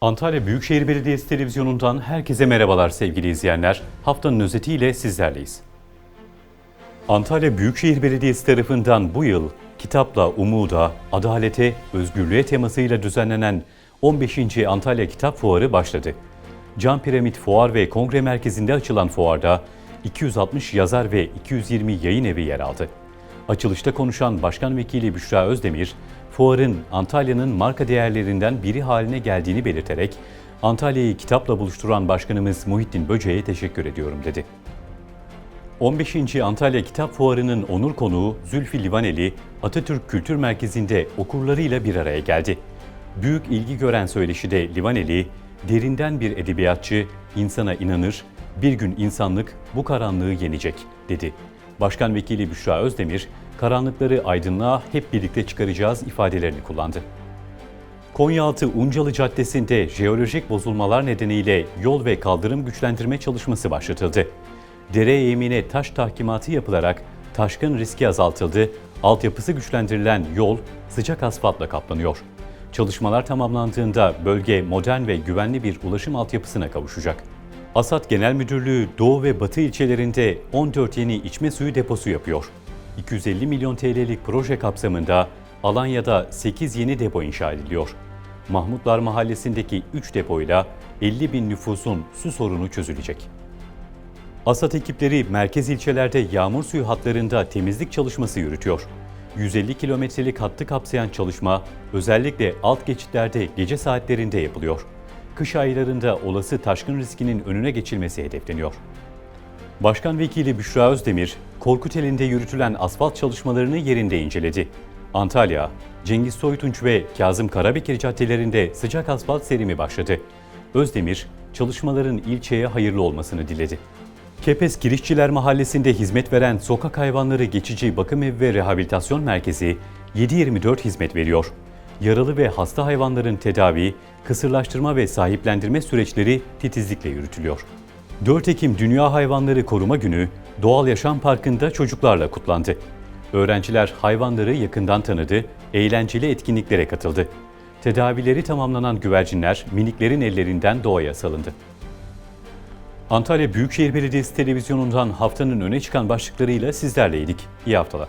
Antalya Büyükşehir Belediyesi Televizyonu'ndan herkese merhabalar sevgili izleyenler. Haftanın özetiyle sizlerleyiz. Antalya Büyükşehir Belediyesi tarafından bu yıl kitapla umuda, adalete, özgürlüğe temasıyla düzenlenen 15. Antalya Kitap Fuarı başladı. Cam Piramit Fuar ve Kongre Merkezi'nde açılan fuarda 260 yazar ve 220 yayın evi yer aldı. Açılışta konuşan Başkan Vekili Büşra Özdemir, fuarın Antalya'nın marka değerlerinden biri haline geldiğini belirterek, Antalya'yı kitapla buluşturan Başkanımız Muhittin Böce'ye teşekkür ediyorum dedi. 15. Antalya Kitap Fuarı'nın onur konuğu Zülfü Livaneli, Atatürk Kültür Merkezi'nde okurlarıyla bir araya geldi. Büyük ilgi gören söyleşide Livaneli, derinden bir edebiyatçı, insana inanır, bir gün insanlık bu karanlığı yenecek, dedi. Başkan Vekili Büşra Özdemir, karanlıkları aydınlığa hep birlikte çıkaracağız ifadelerini kullandı. Konyaaltı Uncalı Caddesi'nde jeolojik bozulmalar nedeniyle yol ve kaldırım güçlendirme çalışması başlatıldı. Dere eğimine taş tahkimatı yapılarak taşkın riski azaltıldı, altyapısı güçlendirilen yol sıcak asfaltla kaplanıyor. Çalışmalar tamamlandığında bölge modern ve güvenli bir ulaşım altyapısına kavuşacak. Asat Genel Müdürlüğü Doğu ve Batı ilçelerinde 14 yeni içme suyu deposu yapıyor. 250 milyon TL'lik proje kapsamında Alanya'da 8 yeni depo inşa ediliyor. Mahmutlar Mahallesi'ndeki 3 depoyla 50 bin nüfusun su sorunu çözülecek. ASAT ekipleri merkez ilçelerde yağmur suyu hatlarında temizlik çalışması yürütüyor. 150 kilometrelik hattı kapsayan çalışma özellikle alt geçitlerde gece saatlerinde yapılıyor. Kış aylarında olası taşkın riskinin önüne geçilmesi hedefleniyor. Başkan Vekili Büşra Özdemir, Korkuteli'nde yürütülen asfalt çalışmalarını yerinde inceledi. Antalya, Cengiz Soytunç ve Kazım Karabekir caddelerinde sıcak asfalt serimi başladı. Özdemir, çalışmaların ilçeye hayırlı olmasını diledi. Kepez Kirişçiler Mahallesi'nde hizmet veren Sokak Hayvanları Geçici Bakım Evi ve Rehabilitasyon Merkezi 7-24 hizmet veriyor. Yaralı ve hasta hayvanların tedavi, kısırlaştırma ve sahiplendirme süreçleri titizlikle yürütülüyor. 4 Ekim Dünya Hayvanları Koruma Günü Doğal Yaşam Parkı'nda çocuklarla kutlandı. Öğrenciler hayvanları yakından tanıdı, eğlenceli etkinliklere katıldı. Tedavileri tamamlanan güvercinler miniklerin ellerinden doğaya salındı. Antalya Büyükşehir Belediyesi Televizyonu'ndan haftanın öne çıkan başlıklarıyla sizlerleydik. İyi haftalar.